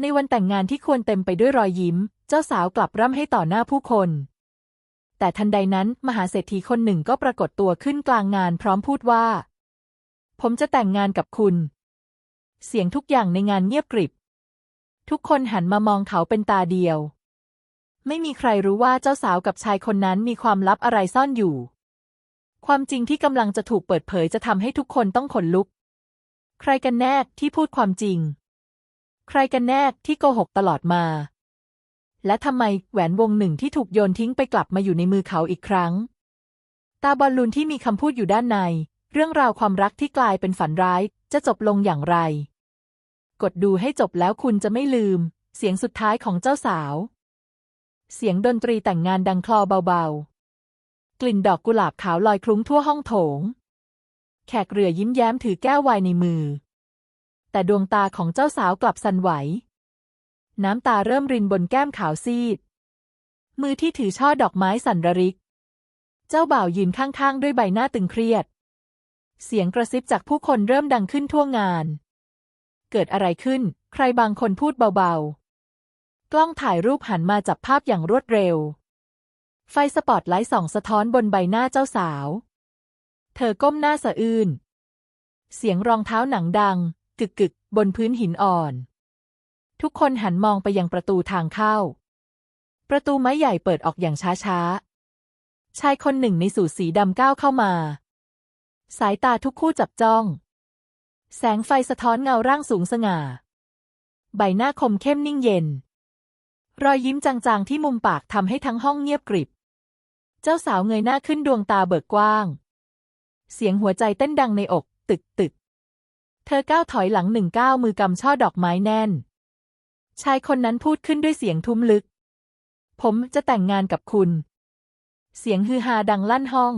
ในวันแต่งงานที่ควรเต็มไปด้วยรอยยิ้ม เจ้าสาวกลับร่ำให้ต่อหน้าผู้คน แต่ทันใดนั้นมหาเศรษฐีคนหนึ่งก็ปรากฏตัวขึ้นกลางงานพร้อมพูดว่า ผมจะแต่งงานกับคุณ เสียงทุกอย่างในงานเงียบกริบ ทุกคนหันมามองเขาเป็นตาเดียว ไม่มีใครรู้ว่าเจ้าสาวกับชายคนนั้นมีความลับอะไรซ่อนอยู่ ความจริงที่กำลังจะถูกเปิดเผยจะทำให้ทุกคนต้องขนลุก ใครกันแน่ที่พูดความจริง ใครกันแน่ที่โกหกตลอดมา และทำไมแหวนวงหนึ่งที่ถูกโยนทิ้งไปกลับมาอยู่ในมือเขาอีกครั้ง ตาบอลลูนที่มีคำพูดอยู่ด้านใน เรื่องราวความรักที่กลายเป็นฝันร้ายจะจบลงอย่างไร กดดูให้จบแล้วคุณจะไม่ลืม เสียงสุดท้ายของเจ้าสาว เสียงดนตรีแต่งงานดังคลอเบาๆ กลิ่นดอกกุหลาบขาวลอยคลุ้งทั่วห้องโถง แขกเรือยิ้มแย้มถือแก้วไวน์ในมือ แต่ดวงตาของเจ้าสาวกลับสั่นไหว น้ำตาเริ่มรินบนแก้มขาวซีด มือที่ถือช่อดอกไม้สั่นระริก เจ้าบ่าวยืนข้างๆ ด้วยใบหน้าตึงเครียด เสียงกระซิบจากผู้คนเริ่มดังขึ้นทั่วงาน เกิดอะไรขึ้น ใครบางคนพูดเบาๆ กล้องถ่ายรูปหันมาจับภาพอย่างรวดเร็ว ไฟสปอตไลท์ส่องสะท้อนบนใบหน้าเจ้าสาว เธอก้มหน้าสะอื้นเสียงรองเท้าหนังดัง กึกกึกบนพื้นหินอ่อน ทุกคนหันมองไปยังประตูทางเข้า ประตูไม้ใหญ่เปิดออกอย่างช้าๆชายคนหนึ่งในสูทสีดำก้าวเข้ามา สายตาทุกคู่จับจ้อง แสงไฟสะท้อนเงาร่างสูงสง่า ใบหน้าคมเข้มนิ่งเย็น รอยยิ้มจางๆที่มุมปากทำให้ทั้งห้องเงียบกริบ เจ้าสาวเงยหน้าขึ้นดวงตาเบิกกว้าง เสียงหัวใจเต้นดังในอก ตึกตึก เธอก้าวถอยหลังหนึ่งก้าวมือกำช่อดอกไม้แน่น ชายคนนั้นพูดขึ้นด้วยเสียงทุ้มลึก ผมจะแต่งงานกับคุณ เสียงฮือฮาดังลั่นห้อง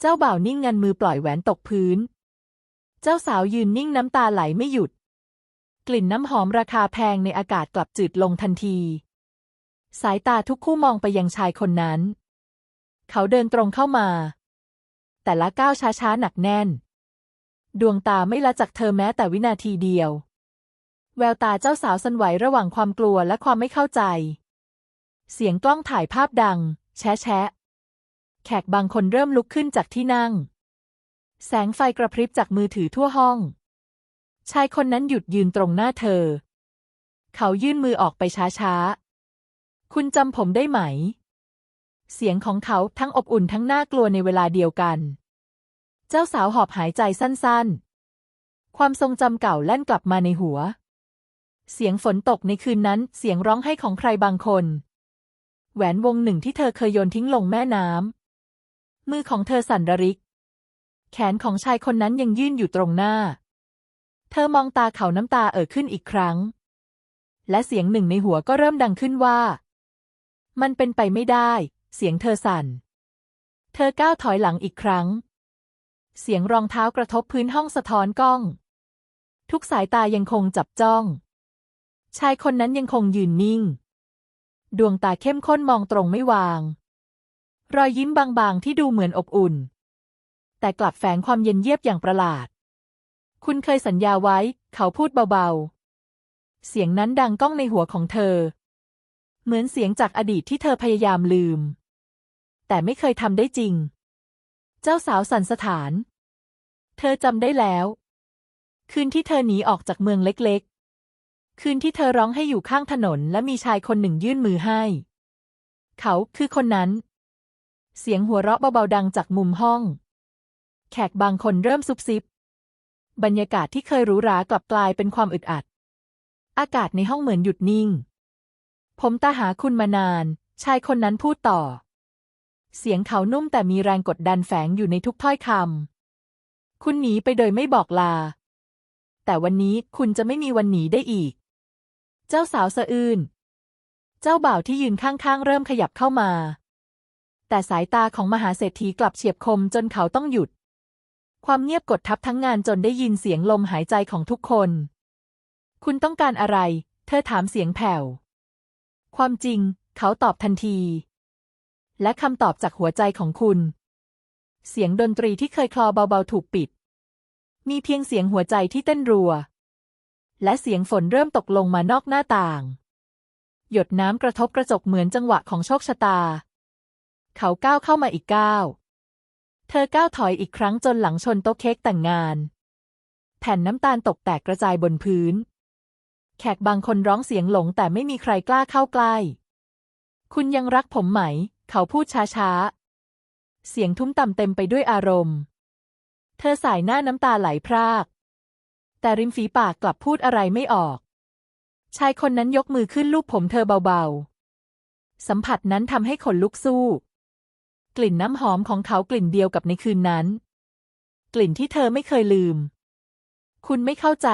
เจ้าบ่าวนิ่งงันมือปล่อยแหวนตกพื้น เจ้าสาวยืนนิ่งน้ำตาไหลไม่หยุด กลิ่นน้ำหอมราคาแพงในอากาศกลับจืดลงทันที สายตาทุกคู่มองไปยังชายคนนั้น เขาเดินตรงเข้ามา แต่ละก้าวช้าๆหนักแน่น ดวงตาไม่ละจากเธอแม้แต่วินาทีเดียว แววตาเจ้าสาวสั่นไหวระหว่างความกลัวและความไม่เข้าใจ เสียงกล้องถ่ายภาพดัง แชะแชะ แขกบางคนเริ่มลุกขึ้นจากที่นั่ง แสงไฟกระพริบจากมือถือทั่วห้อง ชายคนนั้นหยุดยืนตรงหน้าเธอ เขายื่นมือออกไปช้าๆ คุณจำผมได้ไหม เสียงของเขาทั้งอบอุ่นทั้งน่ากลัวในเวลาเดียวกัน เจ้าสาวหอบหายใจสั้นๆ ความทรงจำเก่าแล่นกลับมาในหัว เสียงฝนตกในคืนนั้นเสียงร้องไห้ของใครบางคน แหวนวงหนึ่งที่เธอเคยโยนทิ้งลงแม่น้ำมือของเธอสั่นระริก แขนของชายคนนั้นยังยื่นอยู่ตรงหน้า เธอมองตาเขาน้ำตาเอ่อขึ้นอีกครั้ง และเสียงหนึ่งในหัวก็เริ่มดังขึ้นว่า มันเป็นไปไม่ได้ เสียงเธอสั่น เธอก้าวถอยหลังอีกครั้ง เสียงรองเท้ากระทบพื้นห้องสะท้อนกล้อง ทุกสายตายังคงจับจ้อง ชายคนนั้นยังคงยืนนิ่ง ดวงตาเข้มข้นมองตรงไม่วาง รอยยิ้มบางๆที่ดูเหมือนอบอุ่น แต่กลับแฝงความเย็นเยียบอย่างประหลาด คุณเคยสัญญาไว้ เขาพูดเบาๆ เสียงนั้นดังก้องในหัวของเธอ เหมือนเสียงจากอดีตที่เธอพยายามลืม แต่ไม่เคยทำได้จริง เจ้าสาวสันสถาน เธอจำได้แล้ว คืนที่เธอหนีออกจากเมืองเล็กๆ คืนที่เธอร้องให้อยู่ข้างถนนและมีชายคนหนึ่งยื่นมือให้ เขาคือคนนั้น เสียงหัวเราะเบาๆดังจากมุมห้อง แขกบางคนเริ่มซุบซิบบรรยากาศที่เคยหรูหรากลับกลายเป็นความอึดอัด อากาศในห้องเหมือนหยุดนิ่ง ผมตาหาคุณมานาน ชายคนนั้นพูดต่อ เสียงเขานุ่มแต่มีแรงกดดันแฝงอยู่ในทุกถ้อยคำ คุณหนีไปโดยไม่บอกลา แต่วันนี้คุณจะไม่มีวันหนีได้อีก เจ้าสาวสะอื้น เจ้าบ่าวที่ยืนข้างๆ เริ่มขยับเข้ามา แต่สายตาของมหาเศรษฐีกลับเฉียบคมจนเขาต้องหยุด ความเงียบกดทับทั้งงานจนได้ยินเสียงลมหายใจของทุกคน คุณต้องการอะไร เธอถามเสียงแผ่ว ความจริง เขาตอบทันที และคำตอบจากหัวใจของคุณ เสียงดนตรีที่เคยคลอเบาๆถูกปิด มีเพียงเสียงหัวใจที่เต้นรัว และเสียงฝนเริ่มตกลงมานอกหน้าต่าง หยดน้ำกระทบกระจกเหมือนจังหวะของโชคชะตา เขาก้าวเข้ามาอีกก้าวเธอก้าวถอยอีกครั้งจนหลังชนโต๊ะเค้กแต่งงาน แผ่นน้ำตาลตกแตกกระจายบนพื้น แขกบางคนร้องเสียงหลงแต่ไม่มีใครกล้าเข้าใกล้ คุณยังรักผมไหมเขาพูดช้าๆ เสียงทุ้มต่ำเต็มไปด้วยอารมณ์ เธอสายหน้าน้ำตาไหลพราก แต่ริมฝีปากกลับพูดอะไรไม่ออก ชายคนนั้นยกมือขึ้นลูบผมเธอเบาๆ สัมผัสนั้นทำให้ขนลุกสู้ กลิ่นน้ำหอมของเขากลิ่นเดียวกับในคืนนั้น กลิ่นที่เธอไม่เคยลืม คุณไม่เข้าใจ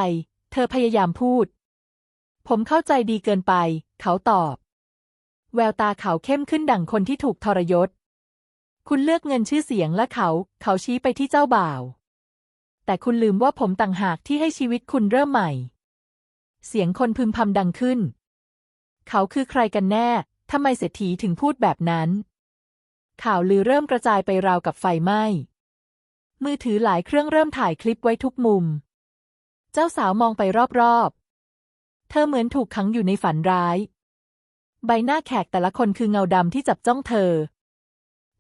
เธอพยายามพูด ผมเข้าใจดีเกินไป เขาตอบ แววตาเขาเข้มขึ้นดั่งคนที่ถูกทรยศ คุณเลือกเงินชื่อเสียงและเขา เขาชี้ไปที่เจ้าบ่าว แต่คุณลืมว่าผมต่างหากที่ให้ชีวิตคุณเริ่มใหม่ เสียงคนพึมพำดังขึ้น เขาคือใครกันแน่ ทำไมเศรษฐีถึงพูดแบบนั้น ข่าวลือเริ่มกระจายไปราวกับไฟไหม้ มือถือหลายเครื่องเริ่มถ่ายคลิปไว้ทุกมุม เจ้าสาวมองไปรอบๆ เธอเหมือนถูกขังอยู่ในฝันร้าย ใบหน้าแขกแต่ละคนคือเงาดำที่จับจ้องเธอ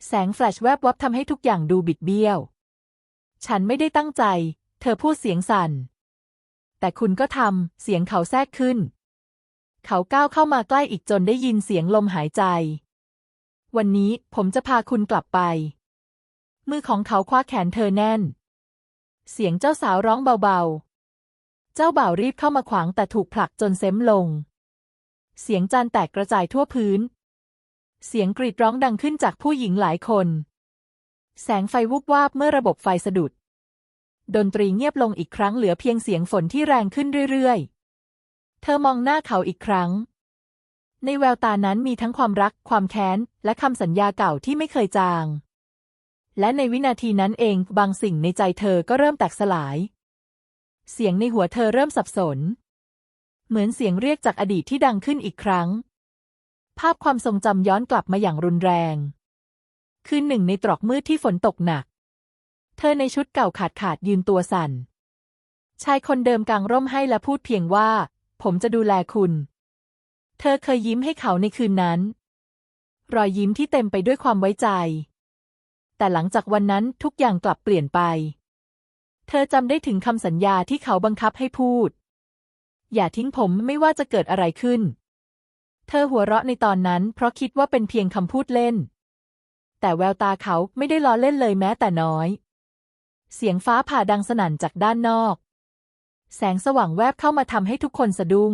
แสงแฟลชแวบวับทำให้ทุกอย่างดูบิดเบี้ยว ฉันไม่ได้ตั้งใจ เธอพูดเสียงสั่น แต่คุณก็ทำ เสียงเขาแทรกขึ้น เขาก้าวเข้ามาใกล้อีกจนได้ยินเสียงลมหายใจ วันนี้ผมจะพาคุณกลับไป มือของเขาคว้าแขนเธอแน่น เสียงเจ้าสาวร้องเบาๆ เจ้าบ่าวรีบเข้ามาขวางแต่ถูกผลักจนเซมลง เสียงจานแตกกระจายทั่วพื้น เสียงกรีดร้องดังขึ้นจากผู้หญิงหลายคน แสงไฟวุบวาบเมื่อระบบไฟสะดุด ดนตรีเงียบลงอีกครั้งเหลือเพียงเสียงฝนที่แรงขึ้นเรื่อยๆ เธอมองหน้าเขาอีกครั้ง ในแววตานั้นมีทั้งความรัก ความแค้น และคำสัญญาเก่าที่ไม่เคยจาง และในวินาทีนั้นเองบางสิ่งในใจเธอก็เริ่มแตกสลาย เสียงในหัวเธอเริ่มสับสน เหมือนเสียงเรียกจากอดีตที่ดังขึ้นอีกครั้ง ภาพความทรงจำย้อนกลับมาอย่างรุนแรง คืนหนึ่งในตรอกมืดที่ฝนตกหนัก เธอในชุดเก่าขาดขาดยืนตัวสั่น ชายคนเดิมกางร่มให้และพูดเพียงว่า ผมจะดูแลคุณ เธอเคยยิ้มให้เขาในคืนนั้น รอยยิ้มที่เต็มไปด้วยความไว้ใจ แต่หลังจากวันนั้นทุกอย่างกลับเปลี่ยนไป เธอจำได้ถึงคำสัญญาที่เขาบังคับให้พูด อย่าทิ้งผมไม่ว่าจะเกิดอะไรขึ้น เธอหัวเราะในตอนนั้น เพราะคิดว่าเป็นเพียงคำพูดเล่น แต่แววตาเขาไม่ได้ล้อเล่นเลยแม้แต่น้อย เสียงฟ้าผ่าดังสนั่นจากด้านนอก แสงสว่างแวบเข้ามาทำให้ทุกคนสะดุ้ง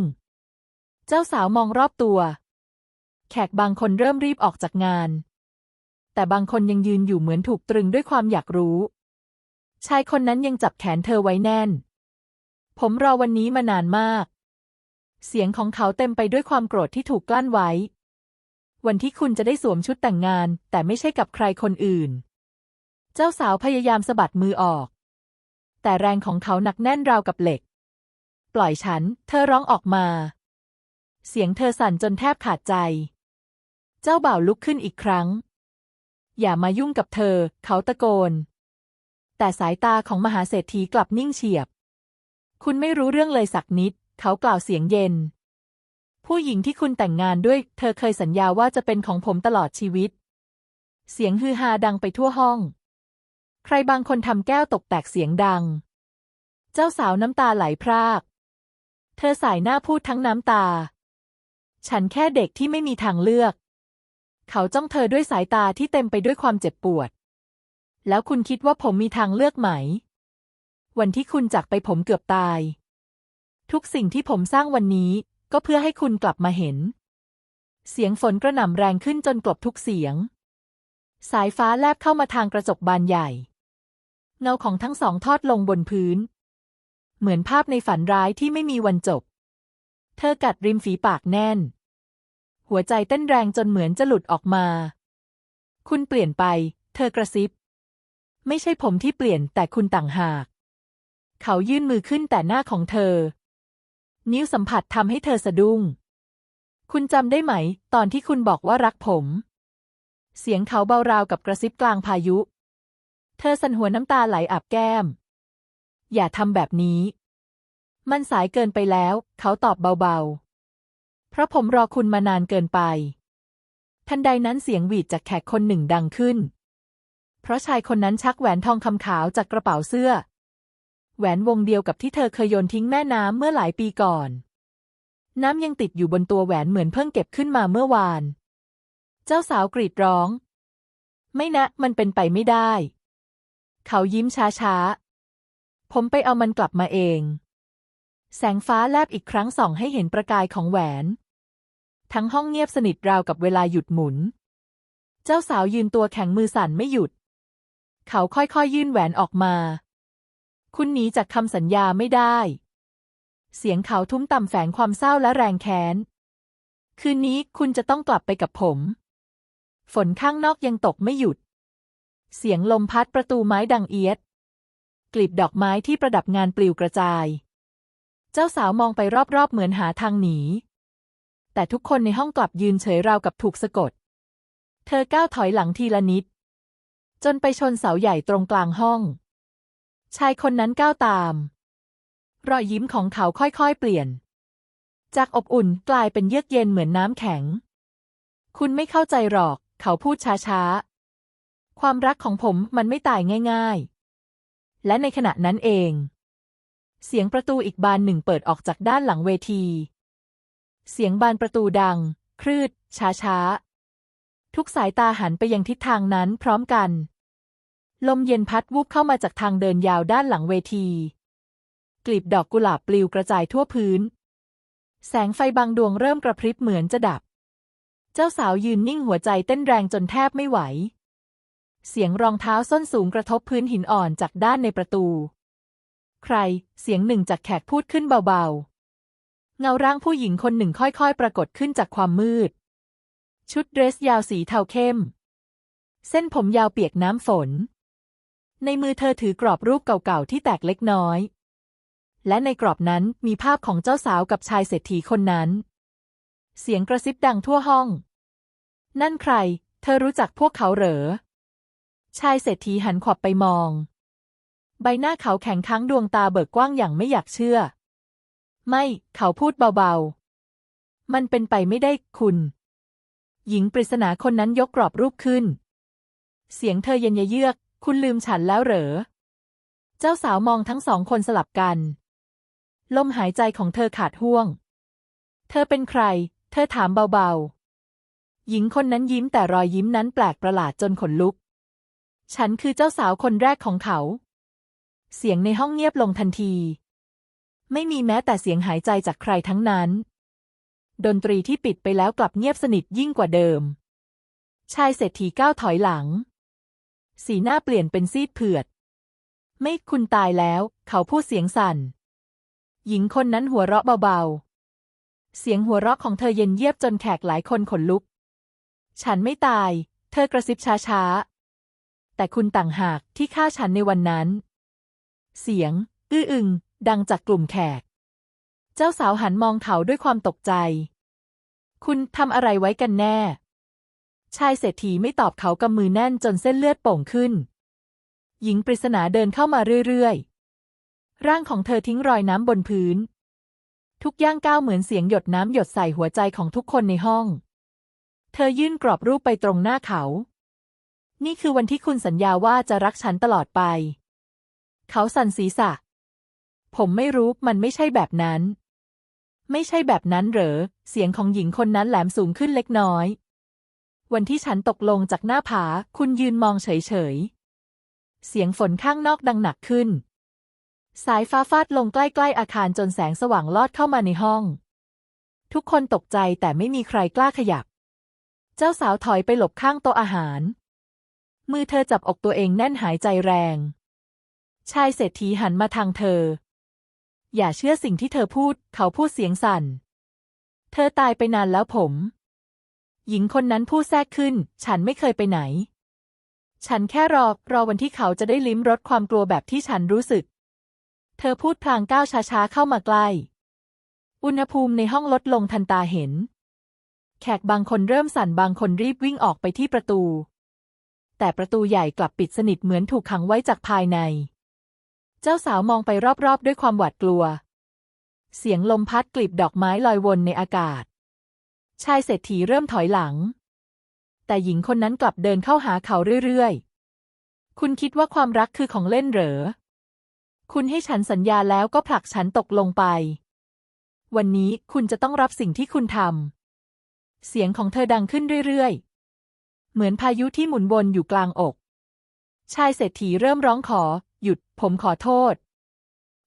เจ้าสาวมองรอบตัว แขกบางคนเริ่มรีบออกจากงาน แต่บางคนยังยืนอยู่เหมือนถูกตรึงด้วยความอยากรู้ ชายคนนั้นยังจับแขนเธอไว้แน่น ผมรอวันนี้มานานมาก เสียงของเขาเต็มไปด้วยความโกรธที่ถูกกลั้นไว้ วันที่คุณจะได้สวมชุดแต่งงาน แต่ไม่ใช่กับใครคนอื่น เจ้าสาวพยายามสะบัดมือออก แต่แรงของเขาหนักแน่นราวกับเหล็ก ปล่อยฉัน เธอร้องออกมา เสียงเธอสั่นจนแทบขาดใจ เจ้าบ่าวลุกขึ้นอีกครั้ง อย่ามายุ่งกับเธอ เขาตะโกน แต่สายตาของมหาเศรษฐีกลับนิ่งเฉียบ คุณไม่รู้เรื่องเลยสักนิด เขากล่าวเสียงเย็น ผู้หญิงที่คุณแต่งงานด้วย เธอเคยสัญญาว่าจะเป็นของผมตลอดชีวิต เสียงฮือฮาดังไปทั่วห้อง ใครบางคนทำแก้วตกแตกเสียงดัง เจ้าสาวน้ำตาไหลพราก เธอสายหน้าพูดทั้งน้ำตา ฉันแค่เด็กที่ไม่มีทางเลือก เขาจ้องเธอด้วยสายตาที่เต็มไปด้วยความเจ็บปวด แล้วคุณคิดว่าผมมีทางเลือกไหม วันที่คุณจากไปผมเกือบตาย ทุกสิ่งที่ผมสร้างวันนี้ ก็เพื่อให้คุณกลับมาเห็น เสียงฝนกระหน่ำแรงขึ้นจนกลบทุกเสียง สายฟ้าแลบเข้ามาทางกระจกบานใหญ่ เงาของทั้งสองทอดลงบนพื้น เหมือนภาพในฝันร้ายที่ไม่มีวันจบ เธอกัดริมฝีปากแน่น หัวใจเต้นแรงจนเหมือนจะหลุดออกมา คุณเปลี่ยนไป เธอกระซิบ ไม่ใช่ผมที่เปลี่ยนแต่คุณต่างหาก เขายื่นมือขึ้นแต่หน้าของเธอ นิ้วสัมผัสทำให้เธอสะดุ้ง คุณจำได้ไหม ตอนที่คุณบอกว่ารักผม เสียงเขาเบาราวกับกระซิบกลางพายุ เธอสั่นหัวน้ำตาไหลอาบแก้ม อย่าทำแบบนี้ มันสายเกินไปแล้ว เขาตอบเบาๆ เพราะผมรอคุณมานานเกินไป ทันใดนั้นเสียงหวีดจากแขกคนหนึ่งดังขึ้น เพราะชายคนนั้นชักแหวนทองคำขาวจากกระเป๋าเสื้อ แหวนวงเดียวกับที่เธอเคยโยนทิ้งแม่น้ำเมื่อหลายปีก่อน น้ำยังติดอยู่บนตัวแหวนเหมือนเพิ่งเก็บขึ้นมาเมื่อวาน เจ้าสาวกรีดร้อง ไม่นะ มันเป็นไปไม่ได้ เขายิ้มช้าๆ ผมไปเอามันกลับมาเอง แสงฟ้าแลบอีกครั้งส่องให้เห็นประกายของแหวน ทั้งห้องเงียบสนิทราวกับเวลาหยุดหมุน เจ้าสาวยืนตัวแข็งมือสั่นไม่หยุด เขาค่อยๆยื่นแหวนออกมา คุณหนีจากคำสัญญาไม่ได้ เสียงเขาทุ้มต่ำแฝงความเศร้าและแรงแค้น คืนนี้คุณจะต้องกลับไปกับผม ฝนข้างนอกยังตกไม่หยุด เสียงลมพัดประตูไม้ดังเอียด กลีบดอกไม้ที่ประดับงานปลิวกระจาย เจ้าสาวมองไปรอบๆเหมือนหาทางหนี แต่ทุกคนในห้องกลับยืนเฉยราวกับถูกสะกด เธอก้าวถอยหลังทีละนิด จนไปชนเสาใหญ่ตรงกลางห้อง ชายคนนั้นก้าวตาม รอยยิ้มของเขาค่อยๆเปลี่ยน จากอบอุ่นกลายเป็นเยือกเย็นเหมือนน้ำแข็ง คุณไม่เข้าใจหรอก เขาพูดช้าๆ ความรักของผมมันไม่ตายง่าย ๆ และในขณะนั้นเอง เสียงประตูอีกบานหนึ่งเปิดออกจากด้านหลังเวที เสียงบานประตูดังครืด ช้าๆ ทุกสายตาหันไปยังทิศทางนั้นพร้อมกัน ลมเย็นพัดวูบเข้ามาจากทางเดินยาวด้านหลังเวที กลีบดอกกุหลาบปลิวกระจายทั่วพื้น แสงไฟบางดวงเริ่มกระพริบเหมือนจะดับ เจ้าสาวยืนนิ่งหัวใจเต้นแรงจนแทบไม่ไหว เสียงรองเท้าส้นสูงกระทบพื้นหินอ่อนจากด้านในประตู ใคร เสียงหนึ่งจากแขกพูดขึ้นเบาๆ เงาร่างผู้หญิงคนหนึ่งค่อยๆ ปรากฏขึ้นจากความมืด ชุดเดรสยาวสีเทาเข้ม เส้นผมยาวเปียกน้ำฝน ในมือเธอถือกรอบรูปเก่าๆที่แตกเล็กน้อย และในกรอบนั้นมีภาพของเจ้าสาวกับชายเศรษฐีคนนั้น เสียงกระซิบดังทั่วห้อง นั่นใคร เธอรู้จักพวกเขาเหรอ ชายเศรษฐีหันขวับไปมอง ใบหน้าเขาแข็งค้างดวงตาเบิกกว้างอย่างไม่อยากเชื่อ ไม่ เขาพูดเบาๆ มันเป็นไปไม่ได้คุณ หญิงปริศนาคนนั้นยกกรอบรูปขึ้นเสียงเธอเย็นเยือก คุณลืมฉันแล้วเหรอ เจ้าสาวมองทั้งสองคนสลับกัน ลมหายใจของเธอขาดห่วง เธอเป็นใคร เธอถามเบาๆ หญิงคนนั้นยิ้มแต่รอยยิ้มนั้นแปลกประหลาดจนขนลุก ฉันคือเจ้าสาวคนแรกของเขา เสียงในห้องเงียบลงทันที ไม่มีแม้แต่เสียงหายใจจากใครทั้งนั้น ดนตรีที่ปิดไปแล้วกลับเงียบสนิทยิ่งกว่าเดิม ชายเศรษฐีก้าวถอยหลัง สีหน้าเปลี่ยนเป็นซีดเผือด ไม่คุณตายแล้ว เขาพูดเสียงสั่น หญิงคนนั้นหัวเราะเบาๆ เสียงหัวเราะของเธอเย็นเยียบจนแขกหลายคนขนลุก ฉันไม่ตาย เธอกระซิบช้าๆ แต่คุณต่างหากที่ฆ่าฉันในวันนั้น เสียง อื้ออึง ดังจากกลุ่มแขก เจ้าสาวหันมองเขาด้วยความตกใจ คุณทำอะไรไว้กันแน่ ชายเศรษฐีไม่ตอบเขากำมือแน่นจนเส้นเลือดโป่งขึ้น หญิงปริศนาเดินเข้ามาเรื่อยๆ ร่างของเธอทิ้งรอยน้ำบนพื้น ทุกย่างก้าวเหมือนเสียงหยดน้ำหยดใส่หัวใจของทุกคนในห้อง เธอยื่นกรอบรูปไปตรงหน้าเขา นี่คือวันที่คุณสัญญาว่าจะรักฉันตลอดไป เขาสั่นศีรษะ ผมไม่รู้มันไม่ใช่แบบนั้น ไม่ใช่แบบนั้นเหรอ เสียงของหญิงคนนั้นแหลมสูงขึ้นเล็กน้อย วันที่ฉันตกลงจากหน้าผา คุณยืนมองเฉยๆ เสียงฝนข้างนอกดังหนักขึ้น สายฟ้าฟาดลงใกล้ๆอาคารจนแสงสว่างลอดเข้ามาในห้อง ทุกคนตกใจแต่ไม่มีใครกล้าขยับ เจ้าสาวถอยไปหลบข้างโต๊ะอาหาร มือเธอจับอกตัวเองแน่นหายใจแรง ชายเศรษฐีหันมาทางเธอ อย่าเชื่อสิ่งที่เธอพูด เขาพูดเสียงสั่น เธอตายไปนานแล้วผม หญิงคนนั้นพูดแทรกขึ้น ฉันไม่เคยไปไหน ฉันแค่รอ รอวันที่เขาจะได้ลิ้มรสความกลัวแบบที่ฉันรู้สึก เธอพูดพลางก้าวช้าๆเข้ามาใกล้ อุณหภูมิในห้องลดลงทันตาเห็น แขกบางคนเริ่มสั่นบางคนรีบวิ่งออกไปที่ประตู แต่ประตูใหญ่กลับปิดสนิทเหมือนถูกขังไว้จากภายใน เจ้าสาวมองไปรอบๆ ด้วยความหวาดกลัว เสียงลมพัดกลีบดอกไม้ลอยวนในอากาศ ชายเศรษฐีเริ่มถอยหลัง แต่หญิงคนนั้นกลับเดินเข้าหาเขาเรื่อยๆ คุณคิดว่าความรักคือของเล่นเหรอ คุณให้ฉันสัญญาแล้วก็ผลักฉันตกลงไป วันนี้คุณจะต้องรับสิ่งที่คุณทำ เสียงของเธอดังขึ้นเรื่อยๆ เหมือนพายุที่หมุนวนอยู่กลางอก ชายเศรษฐีเริ่มร้องขอ หยุด ผมขอโทษ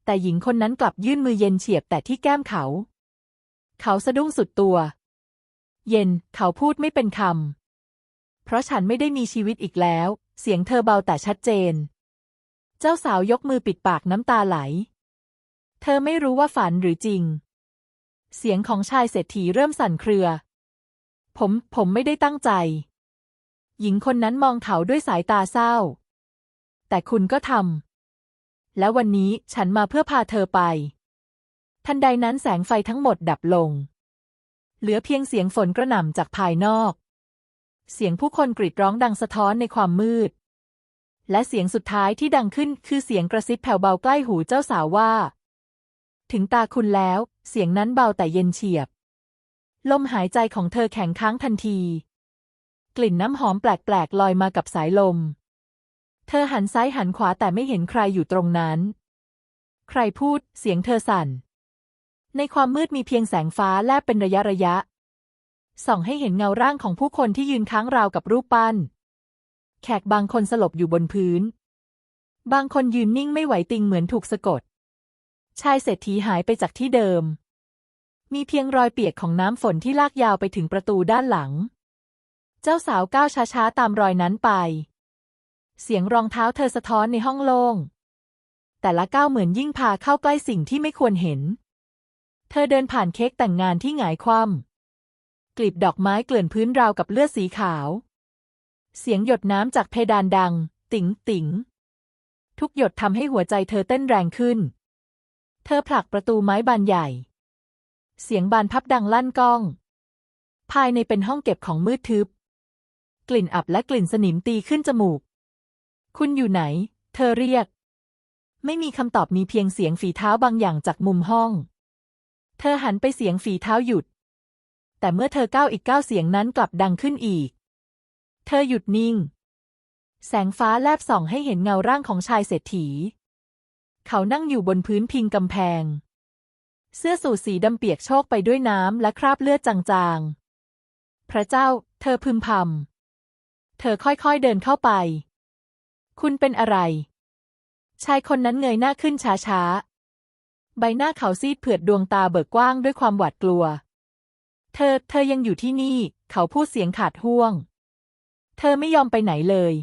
แต่หญิงคนนั้นกลับยื่นมือเย็นเฉียบแต่ที่แก้มเขา เขาสะดุ้งสุดตัว เย็นเขาพูดไม่เป็นคำ เพราะฉันไม่ได้มีชีวิตอีกแล้ว เสียงเธอเบาแต่ชัดเจน เจ้าสาวยกมือปิดปากน้ำตาไหล เธอไม่รู้ว่าฝันหรือจริง เสียงของชายเศรษฐีเริ่มสั่นเครือ ผม ผมไม่ได้ตั้งใจ หญิงคนนั้นมองเขาด้วยสายตาเศร้า แต่คุณก็ทำ แล้ววันนี้ฉันมาเพื่อพาเธอไป ทันใดนั้นแสงไฟทั้งหมดดับลง เหลือเพียงเสียงฝนกระหน่ำจากภายนอก เสียงผู้คนกรีดร้องดังสะท้อนในความมืด และเสียงสุดท้ายที่ดังขึ้นคือเสียงกระซิบแผ่วเบาใกล้หูเจ้าสาวว่า ถึงตาคุณแล้ว เสียงนั้นเบาแต่เย็นเฉียบ ลมหายใจของเธอแข็งค้างทันที กลิ่นน้ำหอมแปลกๆลอยมากับสายลม เธอหันซ้ายหันขวาแต่ไม่เห็นใครอยู่ตรงนั้น ใครพูด เสียงเธอสั่น ในความมืดมีเพียงแสงฟ้าแลบเป็นระยะระยะ ส่องให้เห็นเงาร่างของผู้คนที่ยืนค้างราวกับรูปปั้น แขกบางคนสลบอยู่บนพื้น บางคนยืนนิ่งไม่ไหวติงเหมือนถูกสะกด ชายเศรษฐีหายไปจากที่เดิม มีเพียงรอยเปียกของน้ำฝนที่ลากยาวไปถึงประตูด้านหลัง เจ้าสาวก้าวช้าๆตามรอยนั้นไป เสียงรองเท้าเธอสะท้อนในห้องโล่งแต่ละก้าวเหมือนยิ่งพาเข้าใกล้สิ่งที่ไม่ควรเห็น เธอเดินผ่านเค้กแต่งงานที่หงายคว่ำกลีบดอกไม้เกลื่อนพื้นราวกับเลือดสีขาว เสียงหยดน้ำจากเพดานดัง ติ๋งติ๋งทุกหยดทำให้หัวใจเธอเต้นแรงขึ้น เธอผลักประตูไม้บานใหญ่ เสียงบานพับดังลั่นก้อง ภายในเป็นห้องเก็บของมืดทึบ กลิ่นอับและกลิ่นสนิมตีขึ้นจมูก คุณอยู่ไหน เธอเรียก ไม่มีคำตอบมีเพียงเสียงฝีเท้าบางอย่างจากมุมห้อง เธอหันไปเสียงฝีเท้าหยุด แต่เมื่อเธอก้าวอีกก้าวเสียงนั้นกลับดังขึ้นอีก เธอหยุดนิ่ง แสงฟ้าแลบส่องให้เห็นเงาร่างของชายเศรษฐี เขานั่งอยู่บนพื้นพิงกำแพง เสื้อสูทสีดำเปียกโชกไปด้วยน้ำและคราบเลือดจางๆ พระเจ้า เธอพึมพำ เธอค่อยๆเดินเข้าไป คุณเป็นอะไร ชายคนนั้นเงยหน้าขึ้นช้าๆ ใบหน้าเขาซีดเผือดดวงตาเบิกกว้างด้วยความหวาดกลัว เธอ เธอยังอยู่ที่นี่ เขาพูดเสียงขาดห่วง เธอไม่ยอมไปไหนเลย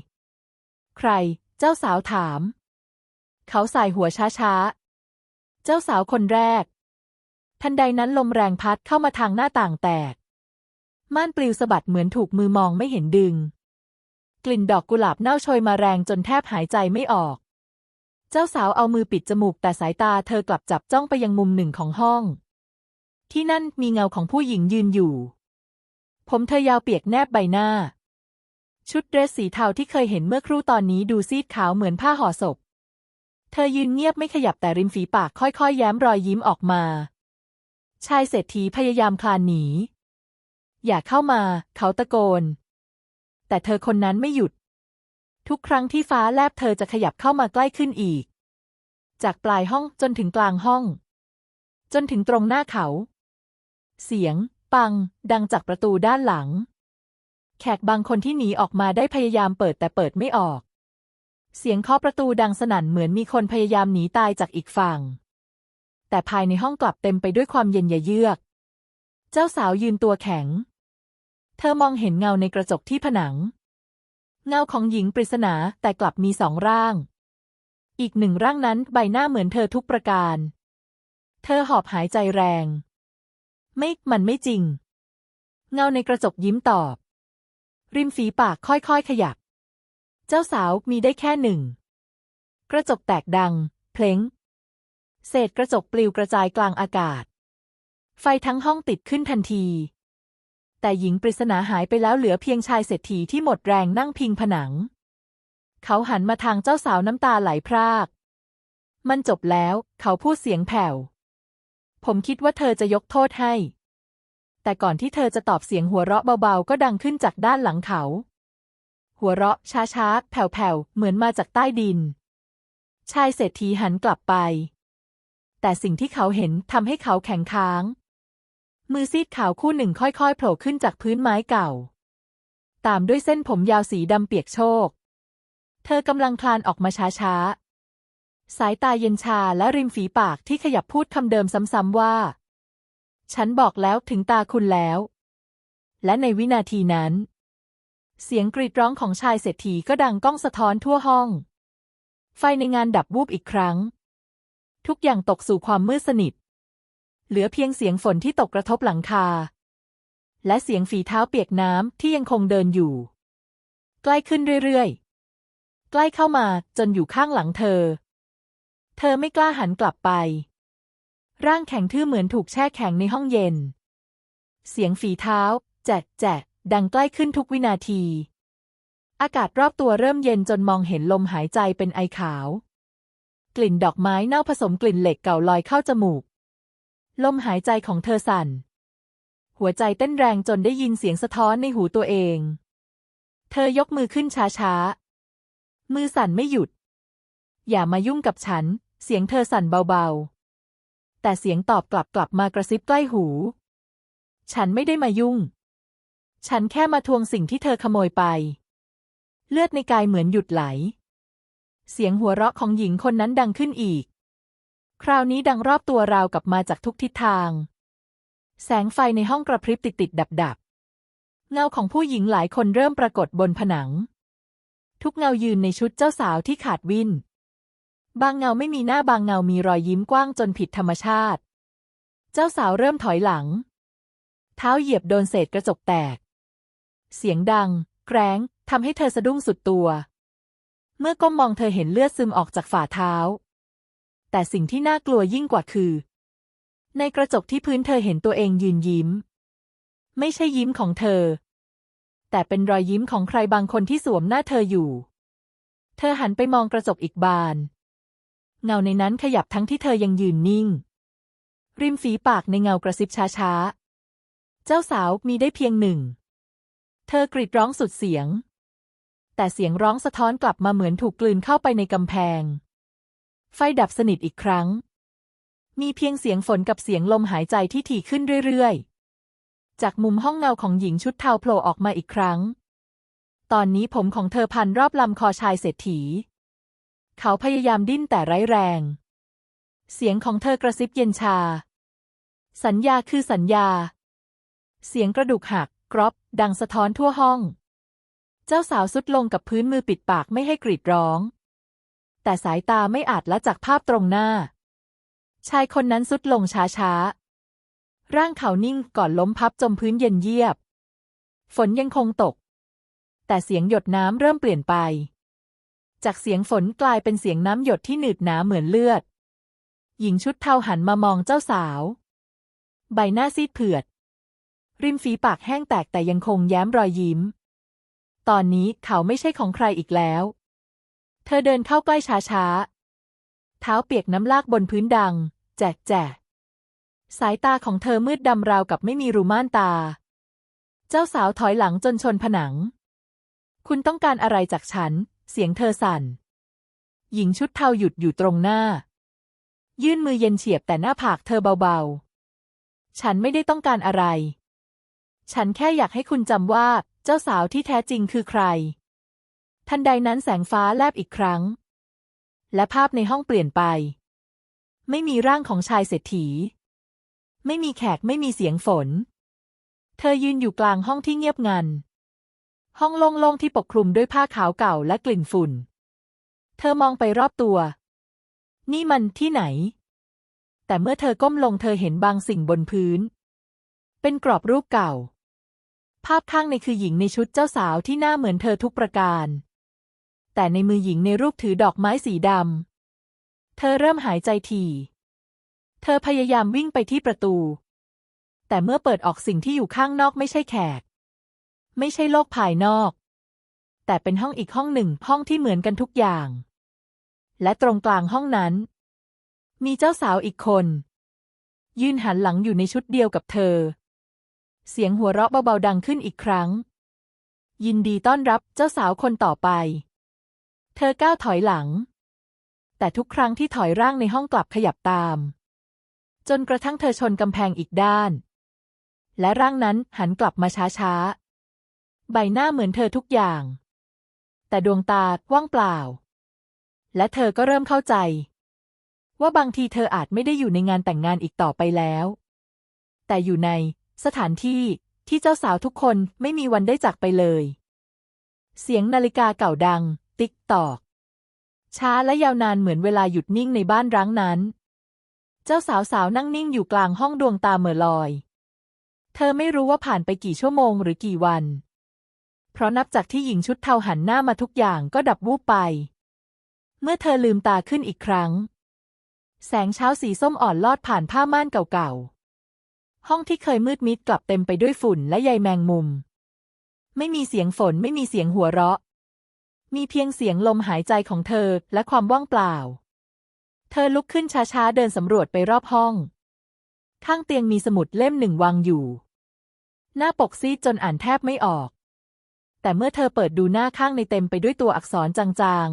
ใคร เจ้าสาวถาม เขาสายหัวช้าๆ เจ้าสาวคนแรก ทันใดนั้นลมแรงพัดเข้ามาทางหน้าต่างแตก ม่านปลิวสะบัดเหมือนถูกมือมองไม่เห็นดึง กลิ่นดอกกุหลาบเน่าโชยมาแรงจนแทบหายใจไม่ออก เจ้าสาวเอามือปิดจมูกแต่สายตาเธอกลับจับจ้องไปยังมุมหนึ่งของห้อง ที่นั่นมีเงาของผู้หญิงยืนอยู่ ผมเธอยาวเปียกแนบใบหน้า ชุดเดรสสีเทาที่เคยเห็นเมื่อครู่ตอนนี้ดูซีดขาวเหมือนผ้าห่อศพ เธอยืนเงียบไม่ขยับแต่ริมฝีปากค่อยๆ แย้มรอยยิ้มออกมา ชายเศรษฐีพยายามคลานหนี อย่าเข้ามา เขาตะโกน แต่เธอคนนั้นไม่หยุด ทุกครั้งที่ฟ้าแลบเธอจะขยับเข้ามาใกล้ขึ้นอีก จากปลายห้องจนถึงกลางห้อง จนถึงตรงหน้าเขา เสียง ปัง ดังจากประตูด้านหลัง แขกบางคนที่หนีออกมาได้พยายามเปิดแต่เปิดไม่ออก เสียงเคาะประตูดังสนั่นเหมือนมีคนพยายามหนีตายจากอีกฝั่ง แต่ภายในห้องกลับเต็มไปด้วยความเย็นยเยือก เจ้าสาวยืนตัวแข็ง เธอมองเห็นเงาในกระจกที่ผนัง เงาของหญิงปริศนาแต่กลับมีสองร่าง อีกหนึ่งร่างนั้นใบหน้าเหมือนเธอทุกประการ เธอหอบหายใจแรง ไม่มันไม่จริง เงาในกระจกยิ้มตอบ ริมฝีปากค่อยๆขยับ เจ้าสาวมีได้แค่หนึ่ง กระจกแตกดัง เพลงเศษกระจกปลิวกระจายกลางอากาศ ไฟทั้งห้องติดขึ้นทันที แต่หญิงปริศนาหายไปแล้วเหลือเพียงชายเศรษฐีที่หมดแรงนั่งพิงผนัง เขาหันมาทางเจ้าสาวน้ำตาไหลพราก มันจบแล้ว เขาพูดเสียงแผ่ว ผมคิดว่าเธอจะยกโทษให้ แต่ก่อนที่เธอจะตอบเสียงหัวเราะเบาๆ ก็ดังขึ้นจากด้านหลังเขา หัวเราะช้าๆ แผ่วๆ เหมือนมาจากใต้ดิน ชายเศรษฐีหันกลับไป แต่สิ่งที่เขาเห็นทำให้เขาแข็งค้าง มือซีดขาวคู่หนึ่งค่อยๆโผล่ขึ้นจากพื้นไม้เก่า ตามด้วยเส้นผมยาวสีดำเปียกโชก เธอกำลังคลานออกมาช้าๆ สายตาเย็นชาและริมฝีปากที่ขยับพูดคำเดิมซ้ำๆว่า ฉันบอกแล้วถึงตาคุณแล้ว และในวินาทีนั้น เสียงกรีดร้องของชายเศรษฐีก็ดังก้องสะท้อนทั่วห้อง ไฟในงานดับวูบอีกครั้ง ทุกอย่างตกสู่ความมืดสนิท เหลือเพียงเสียงฝนที่ตกกระทบหลังคา และเสียงฝีเท้าเปียกน้ำที่ยังคงเดินอยู่ ใกล้ขึ้นเรื่อยๆ ใกล้เข้ามาจนอยู่ข้างหลังเธอ เธอไม่กล้าหันกลับไป ร่างแข็งทื่อเหมือนถูกแช่แข็งในห้องเย็น เสียงฝีเท้า แจกแจกดังใกล้ขึ้นทุกวินาที อากาศรอบตัวเริ่มเย็นจนมองเห็นลมหายใจเป็นไอขาว กลิ่นดอกไม้เน่าผสมกลิ่นเหล็กเก่าลอยเข้าจมูก ลมหายใจของเธอสั่น หัวใจเต้นแรงจนได้ยินเสียงสะท้อนในหูตัวเอง เธอยกมือขึ้นช้าๆ มือสั่นไม่หยุด อย่ามายุ่งกับฉัน เสียงเธอสั่นเบาๆ แต่เสียงตอบกลับกลับมากระซิบใกล้หู ฉันไม่ได้มายุ่ง ฉันแค่มาทวงสิ่งที่เธอขโมยไป เลือดในกายเหมือนหยุดไหล เสียงหัวเราะของหญิงคนนั้นดังขึ้นอีก คราวนี้ดังรอบตัวราวกับมาจากทุกทิศทาง แสงไฟในห้องกระพริบติดติดดับดับเงาของผู้หญิงหลายคนเริ่มปรากฏบนผนัง ทุกเงายืนในชุดเจ้าสาวที่ขาดวิน บางเงาไม่มีหน้าบางเงามีรอยยิ้มกว้างจนผิดธรรมชาติ เจ้าสาวเริ่มถอยหลัง เท้าเหยียบโดนเศษกระจกแตก เสียงดัง แกร้งทำให้เธอสะดุ้งสุดตัว เมื่อก้มมองเธอเห็นเลือดซึมออกจากฝ่าเท้า แต่สิ่งที่น่ากลัวยิ่งกว่าคือ ในกระจกที่พื้นเธอเห็นตัวเองยืนยิ้ม ไม่ใช่ยิ้มของเธอ แต่เป็นรอยยิ้มของใครบางคนที่สวมหน้าเธออยู่ เธอหันไปมองกระจกอีกบาน เงาในนั้นขยับทั้งที่เธอยังยืนนิ่ง ริมฝีปากในเงากระซิบช้าๆ เจ้าสาวมีได้เพียงหนึ่ง เธอกรีดร้องสุดเสียง แต่เสียงร้องสะท้อนกลับมาเหมือนถูกกลืนเข้าไปในกำแพง ไฟดับสนิทอีกครั้ง มีเพียงเสียงฝนกับเสียงลมหายใจที่ถี่ขึ้นเรื่อยๆ จากมุมห้องเงาของหญิงชุดเทาโผล่ออกมาอีกครั้ง ตอนนี้ผมของเธอพันรอบลำคอชายเศรษฐี เขาพยายามดิ้นแต่ไร้แรง เสียงของเธอกระซิบเย็นชา สัญญาคือสัญญา เสียงกระดูกหักกรอบดังสะท้อนทั่วห้อง เจ้าสาวสุดลงกับพื้นมือปิดปากไม่ให้กรีดร้อง แต่สายตาไม่อาจละจากภาพตรงหน้า ชายคนนั้นสุดลงช้าๆ ร่างเขานิ่งก่อนล้มพับจมพื้นเย็นเยียบ ฝนยังคงตก แต่เสียงหยดน้ำเริ่มเปลี่ยนไป จากเสียงฝนกลายเป็นเสียงน้ำหยดที่หนืดหนาเหมือนเลือด หญิงชุดเทาหันมามองเจ้าสาว ใบหน้าซีดเผือด ริมฝีปากแห้งแตกแต่ยังคงแย้มรอยยิ้ม ตอนนี้เขาไม่ใช่ของใครอีกแล้ว เธอเดินเข้าใกล้ช้าๆ เท้าเปียกน้ำลากบนพื้นดัง แจกแจกสายตาของเธอมืดดำราวกับไม่มีรูม่านตา เจ้าสาวถอยหลังจนชนผนัง คุณต้องการอะไรจากฉัน เสียงเธอสั่น หญิงชุดเทาหยุดอยู่ตรงหน้า ยื่นมือเย็นเฉียบแต่หน้าผากเธอเบาๆ ฉันไม่ได้ต้องการอะไร ฉันแค่อยากให้คุณจำว่า เจ้าสาวที่แท้จริงคือใคร ทันใดนั้นแสงฟ้าแลบอีกครั้ง และภาพในห้องเปลี่ยนไป ไม่มีร่างของชายเศรษฐี ไม่มีแขกไม่มีเสียงฝน เธอยืนอยู่กลางห้องที่เงียบงัน ห้องโล่งๆที่ปกคลุมด้วยผ้าขาวเก่าและกลิ่นฝุ่น เธอมองไปรอบตัว นี่มันที่ไหน แต่เมื่อเธอก้มลงเธอเห็นบางสิ่งบนพื้น เป็นกรอบรูปเก่าภาพข้างในคือหญิงในชุดเจ้าสาวที่หน้าเหมือนเธอทุกประการ แต่ในมือหญิงในรูปถือดอกไม้สีดำ เธอเริ่มหายใจถี่ เธอพยายามวิ่งไปที่ประตู แต่เมื่อเปิดออกสิ่งที่อยู่ข้างนอกไม่ใช่แขก ไม่ใช่โลกภายนอก แต่เป็นห้องอีกห้องหนึ่งห้องที่เหมือนกันทุกอย่าง และตรงกลางห้องนั้น มีเจ้าสาวอีกคน ยืนหันหลังอยู่ในชุดเดียวกับเธอ เสียงหัวเราะเบาๆดังขึ้นอีกครั้งยินดีต้อนรับเจ้าสาวคนต่อไป เธอก้าวถอยหลัง แต่ทุกครั้งที่ถอยร่างในห้องกลับขยับตาม จนกระทั่งเธอชนกำแพงอีกด้าน และร่างนั้นหันกลับมาช้าๆ ใบหน้าเหมือนเธอทุกอย่าง แต่ดวงตาว่างเปล่า และเธอก็เริ่มเข้าใจ ว่าบางทีเธออาจไม่ได้อยู่ในงานแต่งงานอีกต่อไปแล้ว แต่อยู่ในสถานที่ที่เจ้าสาวทุกคนไม่มีวันได้จากไปเลย เสียงนาฬิกาเก่าดัง ติ๊กตอก ช้าและยาวนานเหมือนเวลาหยุดนิ่งในบ้านร้างนั้น เจ้าสาวสาวนั่งนิ่งอยู่กลางห้องดวงตาเหม่อลอย เธอไม่รู้ว่าผ่านไปกี่ชั่วโมงหรือกี่วัน เพราะนับจากที่หญิงชุดเทาหันหน้ามาทุกอย่างก็ดับวูบไป เมื่อเธอลืมตาขึ้นอีกครั้ง แสงเช้าสีส้มอ่อนลอดผ่านผ้าม่านเก่าๆ ห้องที่เคยมืดมิดกลับเต็มไปด้วยฝุ่นและใยแมงมุม ไม่มีเสียงฝนไม่มีเสียงหัวเราะ มีเพียงเสียงลมหายใจของเธอและความว่างเปล่า เธอลุกขึ้นช้าๆ เดินสำรวจไปรอบห้อง ข้างเตียงมีสมุดเล่มหนึ่งวางอยู่ หน้าปกซีดจนอ่านแทบไม่ออก แต่เมื่อเธอเปิดดูหน้าข้างในเต็มไปด้วยตัวอักษรจาง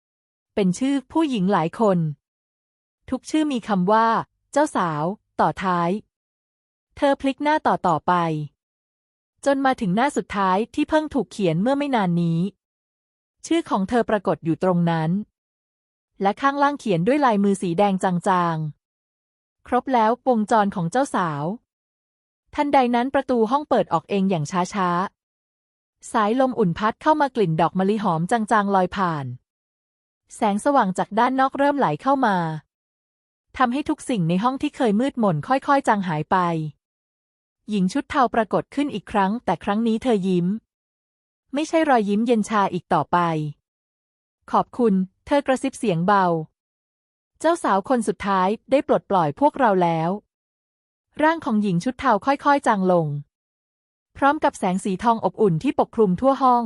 ๆ เป็นชื่อผู้หญิงหลายคน ทุกชื่อมีคำว่า เจ้าสาว ต่อท้าย เธอพลิกหน้าต่อต่อไปจนมาถึงหน้าสุดท้ายที่เพิ่งถูกเขียนเมื่อไม่นานนี้ ชื่อของเธอปรากฏอยู่ตรงนั้น และข้างล่างเขียนด้วยลายมือสีแดงจางๆ ครบแล้ววงจรของเจ้าสาว ทันใดนั้นประตูห้องเปิดออกเองอย่างช้าๆ สายลมอุ่นพัดเข้ามากลิ่นดอกมะลิหอมจางๆ ลอยผ่าน แสงสว่างจากด้านนอกเริ่มไหลเข้ามาทำให้ทุกสิ่งในห้องที่เคยมืดมนค่อยๆ จางหายไป หญิงชุดเทาปรากฏขึ้นอีกครั้ง แต่ครั้งนี้เธอยิ้ม ไม่ใช่รอยยิ้มเย็นชาอีกต่อไป ขอบคุณ เธอกระซิบเสียงเบา เจ้าสาวคนสุดท้ายได้ปลดปล่อยพวกเราแล้ว ร่างของหญิงชุดเทาค่อยๆจางลง พร้อมกับแสงสีทองอบอุ่นที่ปกคลุมทั่วห้อง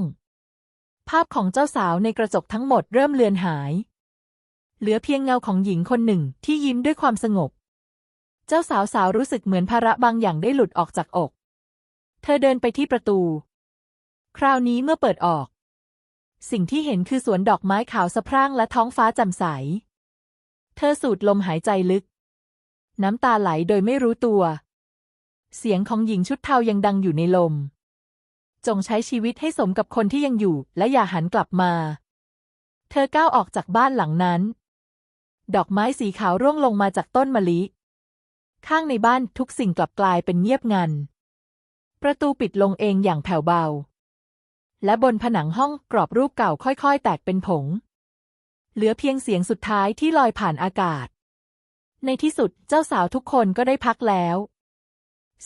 ภาพของเจ้าสาวในกระจกทั้งหมดเริ่มเลือนหาย เหลือเพียงเงาของหญิงคนหนึ่งที่ยิ้มด้วยความสงบ เจ้าสาวสาวรู้สึกเหมือนภาระบางอย่างได้หลุดออกจากอก เธอเดินไปที่ประตู คราวนี้เมื่อเปิดออก สิ่งที่เห็นคือสวนดอกไม้ขาวสะพรั่งและท้องฟ้าแจ่มใส เธอสูดลมหายใจลึก น้ำตาไหลโดยไม่รู้ตัว เสียงของหญิงชุดเทายังดังอยู่ในลม จงใช้ชีวิตให้สมกับคนที่ยังอยู่ และอย่าหันกลับมา เธอก้าวออกจากบ้านหลังนั้น ดอกไม้สีขาวร่วงลงมาจากต้นมะลิข้างในบ้านทุกสิ่งกลับกลายเป็นเงียบงัน ประตูปิดลงเองอย่างแผ่วเบา และบนผนังห้องกรอบรูปเก่าค่อยๆ แตกเป็นผง เหลือเพียงเสียงสุดท้ายที่ลอยผ่านอากาศ ในที่สุดเจ้าสาวทุกคนก็ได้พักแล้ว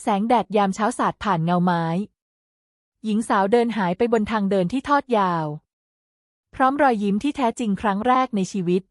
แสงแดดยามเช้าสาดผ่านเงาไม้ หญิงสาวเดินหายไปบนทางเดินที่ทอดยาว พร้อมรอยยิ้มที่แท้จริงครั้งแรกในชีวิต